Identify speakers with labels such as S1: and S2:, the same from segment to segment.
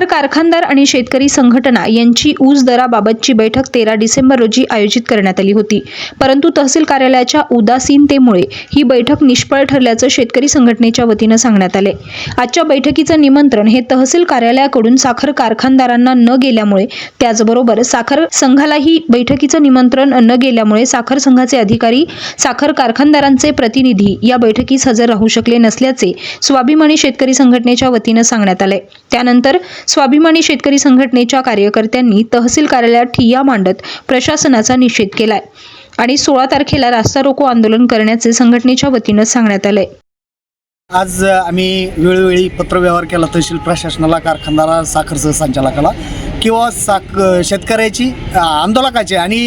S1: 明 कारखानदार आणि शेतकरी संघटना यांची ऊस दराबाबतची बैठक तेरा डिसेंबर रोजी आयोजित करण्यात आली होती. परंतु तहसील कार्यालयाच्या उदासीनतेमुळे ही बैठक निष्फळ ठरल्याचं शेतकरी संघटनेच्या वतीनं सांगण्यात आले आजच्या बैठकीचं निमंत्रण हे तहसील कार्यालयाकडून साखर कारखानदारांना न गेल्यामुळे त्याचबरोबर साखर संघालाही बैठकीचं निमंत्रण न गेल्यामुळे साखर संघाचे अधिकारी साखर कारखानदारांचे प्रतिनिधी या बैठकीस हजर राहू शकले नसल्याचे स्वाभिमानी शेतकरी संघटनेच्या वतीनं सांगण्यात आले त्यानंतर स्वा स्वाभिमानी शेतकरी संघटनेच्या कार्यकर्त्यांनी तहसील कार्यालयात ठिय्या मांडत प्रशासनाचा निषेध केलाय आणि सोळा तारखेला रास्ता रोको आंदोलन करण्याचे संघटनेच्या वतीनं सांगण्यात आलंय.
S2: आज आम्ही वेळोवेळी पत्रव्यवहार केला तहसील प्रशासनाला कारखानदारा साखर सहसंचालकाला. किंवा साक शेतकऱ्याची आंदोलकाची आणि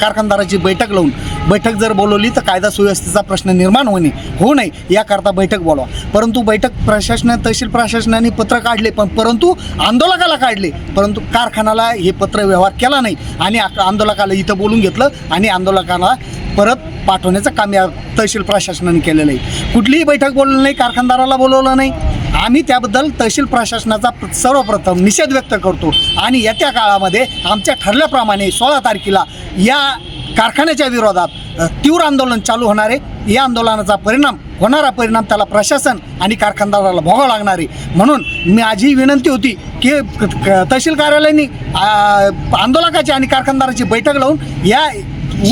S2: कारखानदाराची बैठक लावून बैठक जर बोलवली तर कायदा सुव्यवस्थेचा प्रश्न निर्माण होणे होऊ नये याकरता बैठक बोलवा. परंतु बैठक प्रशासन तहसील प्रशासनाने पत्र काढले पण परंतु आंदोलकाला काढले. परंतु कारखानाला हे पत्र व्यवहार केला नाही आणि आंदोलकाला इथं बोलून घेतलं आणि आंदोलकाला परत पाठवण्याचं काम या तहसील प्रशासनाने केलेलं आहे. कुठलीही बैठक बोलवली नाही कारखानदाराला बोलवलं नाही. आम्ही त्याबद्दल तहसील प्रशासनाचा सर्वप्रथम निषेध व्यक्त करतो. आणि येत्या काळामध्ये आमच्या ठरल्याप्रमाणे सोळा तारखेला या कारखान्याच्या विरोधात तीव्र आंदोलन चालू होणार आहे. या आंदोलनाचा परिणाम होणारा परिणाम त्याला प्रशासन आणि कारखानदाराला भोगावं लागणार आहे. म्हणून मी माझी विनंती होती की क- क- तहसील कार्यालयाने आंदोलकाची आणि कारखानदाराची बैठक लावून या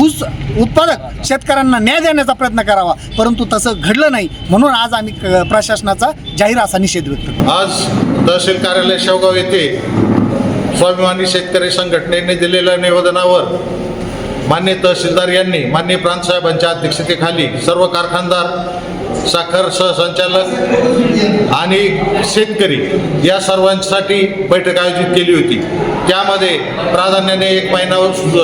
S2: ऊस उत्पादक शेतकऱ्यांना न्याय देण्याचा प्रयत्न करावा. परंतु तसं घडलं नाही. म्हणून आज आम्ही प्रशासनाचा जाहीर असा निषेध व्यक्त करतो.
S3: आज तहसील कार्यालय शेवगाव येथे स्वाभिमानी शेतकरी संघटनेने दिलेल्या निवेदनावर मान्य तहसीलदार यांनी मान्य प्रांतसाहेबांच्या अध्यक्षतेखाली सर्व कारखानदार साखर सहसंचालक आणि शेतकरी या सर्वांसाठी बैठक आयोजित केली होती. त्यामध्ये प्राधान्याने एक महिना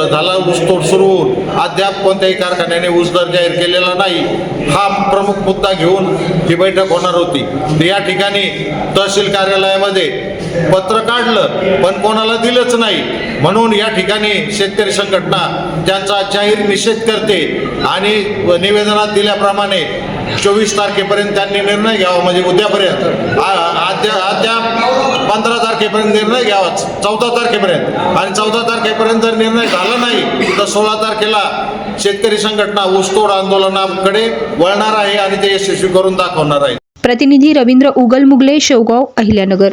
S3: झाला ऊसतोड सुरू होऊन अद्याप कोणत्याही कारखान्याने ऊस दर जाहीर केलेला नाही. हा प्रमुख मुद्दा घेऊन ही बैठक होणार होती. तर या ठिकाणी तहसील कार्यालयामध्ये पत्र काढलं पण कोणाला दिलंच नाही. म्हणून या ठिकाणी शेतकरी संघटना त्यांचा जाहीर निषेध करते आणि निवेदनात दिल्याप्रमाणे चोवीस तारखेपर्यंत त्यांनी निर्णय घ्यावा म्हणजे उद्यापर्यंत. पंधरा तारखेपर्यंत निर्णय घ्यावा चौदा तारखेपर्यंत. आणि चौदा तारखेपर्यंत जर निर्णय झाला नाही तर सोळा तारखेला शेतकरी संघटना ऊसतोड आंदोलनाकडे वळणार आहे आणि ते यशस्वी करून दाखवणार आहे.
S1: प्रतिनिधी रवींद्र उगल मुगले शेवगाव अहिल्यानगर.